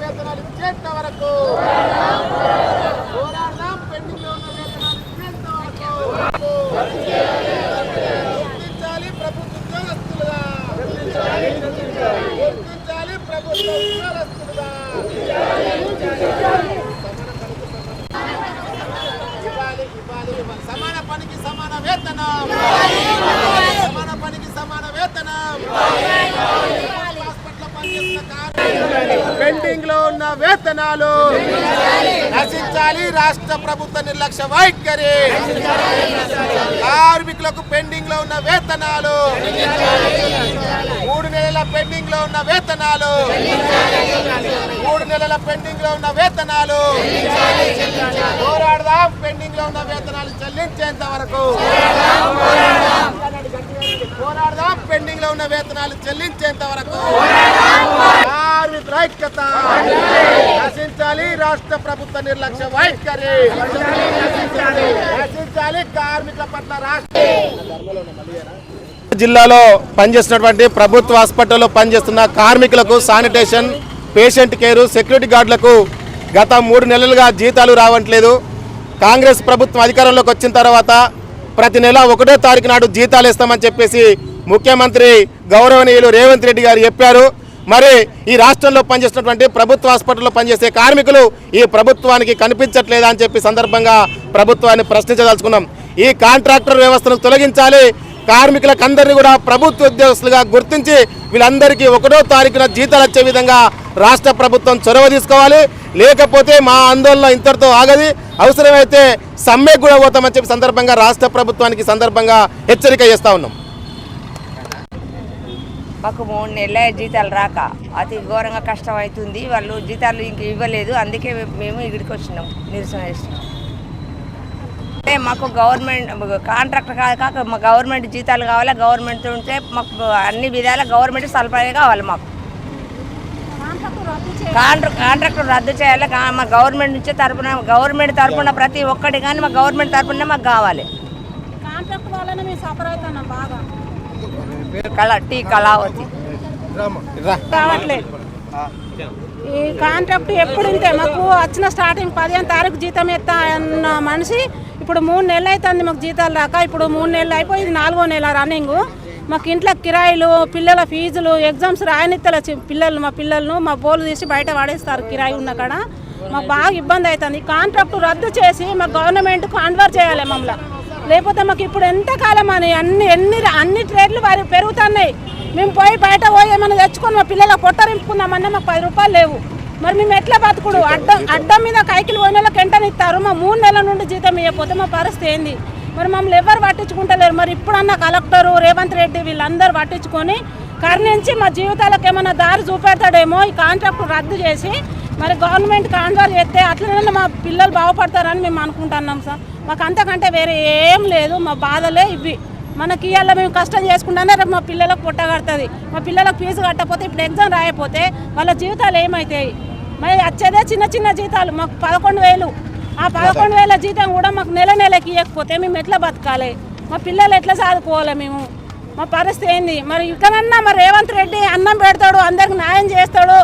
వేతనాలు ఇచ్చేంత వరకు పోరాడదాం పెండింగ్లో ఉన్న వేతనాలు ఇచ్చేంత వరకు గుర్తించాలి ప్రభుత్వ ఉద్యోగస్తులుగా గుర్తించాలి ప్రభుత్వ ఉద్యోగస్తులుగా ఇవ్వాలి ఇవ్వాలి ఇవ్వాలి సమాన పనికి సమాన వేతనం సమాన పనికి సమాన వేతనం. పెండింగ్లో ఉన్న వేతనాలు నశించాలి రాష్ట్ర ప్రభుత్వ నిర్లక్ష్య వైఖరి. కార్మికులకు పెండింగ్లో ఉన్న వేతనాలు మూడు నెలల పెండింగ్లో ఉన్న వేతనాలు మూడు నెలల పెండింగ్లో ఉన్న వేతనాలు పోరాడదాం పెండింగ్లో ఉన్న వేతనాలు చెల్లించేంత వరకు పోరాడదాం పెండింగ్లో ఉన్న వేతనాలు చెల్లించేంత వరకు కార్మికుల నశించాలి రాష్ట్ర ప్రభుత్వ నిర్లక్ష్య వైఖరి. నశించాలి కార్మికుల పట్ల రాష్ట్ర జిల్లాలో పనిచేస్తున్నటువంటి ప్రభుత్వ హాస్పిటల్లో పనిచేస్తున్న కార్మికులకు శానిటేషన్ పేషెంట్ కేరు సెక్యూరిటీ గార్డులకు గత మూడు నెలలుగా జీతాలు రావట్లేదు. కాంగ్రెస్ ప్రభుత్వం అధికారంలోకి వచ్చిన తర్వాత ప్రతి నెల ఒకటో తారీఖు నాడు జీతాలు ఇస్తామని చెప్పేసి ముఖ్యమంత్రి గౌరవనీయులు రేవంత్ రెడ్డి గారు చెప్పారు. మరి ఈ రాష్ట్రంలో పనిచేసినటువంటి ప్రభుత్వ హాస్పిటల్లో పనిచేసే కార్మికులు ఈ ప్రభుత్వానికి కనిపించట్లేదా అని చెప్పి సందర్భంగా ప్రభుత్వాన్ని ప్రశ్నించదలుచుకున్నాం. ఈ కాంట్రాక్టర్ వ్యవస్థను తొలగించాలి. కార్మికులకు అందరినీ కూడా ప్రభుత్వ ఉద్యోగస్తులుగా గుర్తించి వీళ్ళందరికీ ఒకటో తారీఖున జీతాలు వచ్చే విధంగా రాష్ట్ర ప్రభుత్వం చొరవ తీసుకోవాలి. లేకపోతే మా ఆందోళన ఇంతటితో ఆగది. అవసరమైతే సమ్మె కూడా పోతామని చెప్పి సందర్భంగా రాష్ట్ర ప్రభుత్వానికి సందర్భంగా హెచ్చరిక చేస్తూ ఉన్నాం. మాకు మూడు నెలల జీతాలు రాక అతి ఘోరంగా కష్టం అవుతుంది వాళ్ళు జీతాలు ఇంక ఇవ్వలేదు. అందుకే మేము ఇక్కడికి వచ్చినాం. నిరసన చేసినాం అంటే మాకు గవర్నమెంట్ కాంట్రాక్టర్ కాదు కాక మా గవర్నమెంట్ జీతాలు కావాలి? గవర్నమెంట్ ఉంటే మాకు అన్ని విధాల గవర్నమెంట్ సలపాయి కావాలి మాకు. కాంట్రా కాంట్రాక్టర్ రద్దు చేయాలి? మా గవర్నమెంట్ నుంచే తరపున గవర్నమెంట్ తరపున ప్రతి ఒక్కటి కానీ మా గవర్నమెంట్ తరపున మాకు కావాలి. కాంట్రాక్ట్ మేము సఫర్ అవుతున్నాం బాగా. కళ టీ కళావతి. కావట్లేదు. ఈ కాంట్రాక్ట్ ఎప్పుడు ఇంతే మాకు వచ్చిన స్టార్టింగ్ పదిహేను తారీఖు జీతం ఎత్తా అన్న మనిషి ఇప్పుడు మూడు నెలలు అవుతుంది మాకు జీతాలు రాక. ఇప్పుడు మూడు నెలలు అయిపోయి ఇది నాలుగో నెల రన్నింగ్ మాకు ఇంట్లో కిరాయిలు పిల్లల ఫీజులు ఎగ్జామ్స్ రాయనిత్తల పిల్లలు మా పిల్లలను మా బోలు తీసి బయట పడేస్తారు కిరాయి ఉన్న కాడ. మాకు బాగా ఇబ్బంది అవుతుంది ఈ కాంట్రాక్ట్ రద్దు చేసి మా గవర్నమెంట్కు అన్వర్ చేయాలి మమ్మల్ని. లేకపోతే మాకు ఇప్పుడు ఎంతకాలం అని అన్ని ఎన్ని అన్ని ట్రేడ్లు వారి పెరుగుతున్నాయి. మేము పోయి బయట పోయి ఏమైనా తెచ్చుకొని మా పిల్లల పొట్టరింపుకుందామన్నా మాకు పది రూపాయలు లేవు. మరి మేము ఎట్లా బతుకుడు? అడ్డం అడ్డం మీద కైకిలు పోయిన వాళ్ళకి ఎంటని ఇస్తారు మా మూడు నెలల నుండి జీతం ఇవ్వకపోతే మా పరిస్థితి ఏంది? మరి మమ్మల్ని ఎవరు పట్టించుకుంటలేరు? మరి ఇప్పుడన్నా కలెక్టరు రేవంత్ రెడ్డి వీళ్ళందరూ పట్టించుకొని కరుణించి మా జీవితాలకు ఏమైనా దారి చూపెడతాడేమో ఈ కాంట్రాక్ట్ రద్దు చేసి మరి గవర్నమెంట్ కాన్వర్ చేస్తే అట్లనే మా పిల్లలు బాగుపడతారని మేము అనుకుంటున్నాం సార్. మాకు అంతకంటే వేరే ఏం లేదు మా బాధలే ఇవి. మనకి ఇవాళ మేము కష్టం చేసుకుంటానే రేపు మా పిల్లలకు పుట్ట కడుతుంది. మా పిల్లలకు ఫీజు కట్టకపోతే ఇప్పుడు ఎగ్జామ్ రాయకపోతే వాళ్ళ జీవితాలు ఏమవుతాయి మరి వచ్చేదే చిన్న చిన్న జీతాలు మాకు పదకొండు వేలు. ఆ పదకొండు వేల జీతం కూడా మాకు నెల నెలకి ఇవ్వకపోతే మేము ఎట్లా బతకాలి? మా పిల్లలు ఎట్లా సాదుకోవాలి మేము? మా పరిస్థితి ఏంది? మరి ఇకనన్నా మరి రేవంత్ రెడ్డి అన్నం పెడతాడు అందరికి న్యాయం చేస్తాడు.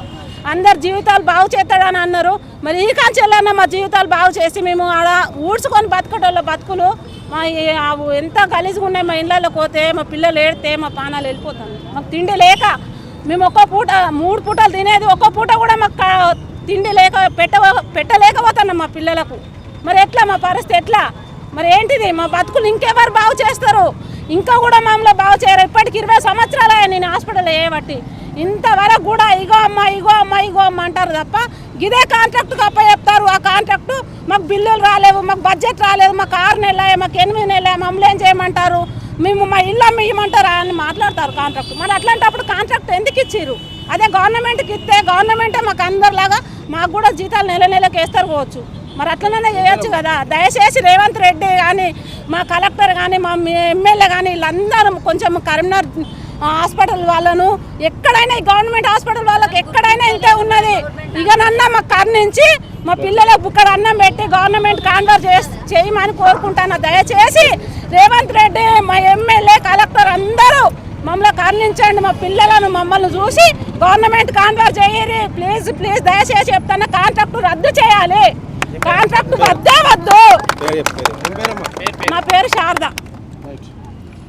అందరు జీవితాలు బాగు చేస్తాడని అన్నారు. మరి ఈ కంచెలన్నా మా జీవితాలు బాగు చేసి మేము ఆడ ఊడ్చుకొని బతకటోళ్ళ బతుకులు మా ఎంత గలీజ్గా ఉన్నాయి మా ఇళ్ళలో పోతే మా పిల్లలు ఏడితే మా పానాలు వెళ్ళిపోతాను. మాకు తిండి లేక మేము ఒక్క పూట మూడు పూటలు తినేది ఒక్క పూట కూడా మాకు తిండి లేక పెట్ట పెట్టలేకపోతున్నాం మా పిల్లలకు. మరి ఎట్లా మా పరిస్థితి ఎట్లా? మరి ఏంటిది? మా బతుకులు ఇంకెవరు బాగు చేస్తారు? ఇంకా కూడా మమ్మల్ని బాగు చేయరు. ఇప్పటికి ఇరవై సంవత్సరాలు నేను హాస్పిటల్ వేయబట్టి ఇంతవరకు కూడా ఇగో అమ్మ ఇగో అమ్మ ఇగో అమ్మ అంటారు తప్ప ఇదే కాంట్రాక్ట్ అప్ప చెప్తారు. ఆ కాంట్రాక్టు మాకు బిల్లులు రాలేవు మాకు బడ్జెట్ రాలేదు మాకు ఆరు నెలలే మాకు ఎనిమిది నెలలే మమ్మల్ని ఏం చేయమంటారు? మేము మా ఇల్లు అమ్మ ఇవ్వమంటారా అని మాట్లాడతారు కాంట్రాక్ట్ మరి అట్లాంటప్పుడు కాంట్రాక్ట్ ఎందుకు ఇచ్చిర్రు? అదే గవర్నమెంట్కి ఇస్తే గవర్నమెంటే మాకు అందరిలాగా మాకు కూడా జీతాలు నెల నెలకి వేస్తారు పోవచ్చు. మరి అట్లనే చేయొచ్చు కదా? దయచేసి రేవంత్ రెడ్డి కానీ మా కలెక్టర్ కానీ మా ఎమ్మెల్యే కానీ వీళ్ళందరూ కొంచెం కరీంనగర్ హాస్పిటల్ వాళ్ళను ఎక్కడైనా ఈ గవర్నమెంట్ హాస్పిటల్ వాళ్ళకి ఎక్కడైనా ఇంతే ఉన్నది. ఇకనన్నా మాకు కరుణించి మా పిల్లలకు బుక్కడ అన్నం పెట్టి గవర్నమెంట్ కాన్వర్ చేసి చేయమని కోరుకుంటాను. దయచేసి రేవంత్ రెడ్డి మా ఎమ్మెల్యే కలెక్టర్ అందరూ మమ్మల్ని కరుణించండి. మా పిల్లలను మమ్మల్ని చూసి గవర్నమెంట్ కాన్వర్ చేయరు. ప్లీజ్ ప్లీజ్ దయచేసి చెప్తాను కాంట్రాక్ట్ రద్దు చేయాలి. కాంట్రాక్ట్ వద్దే. వద్దు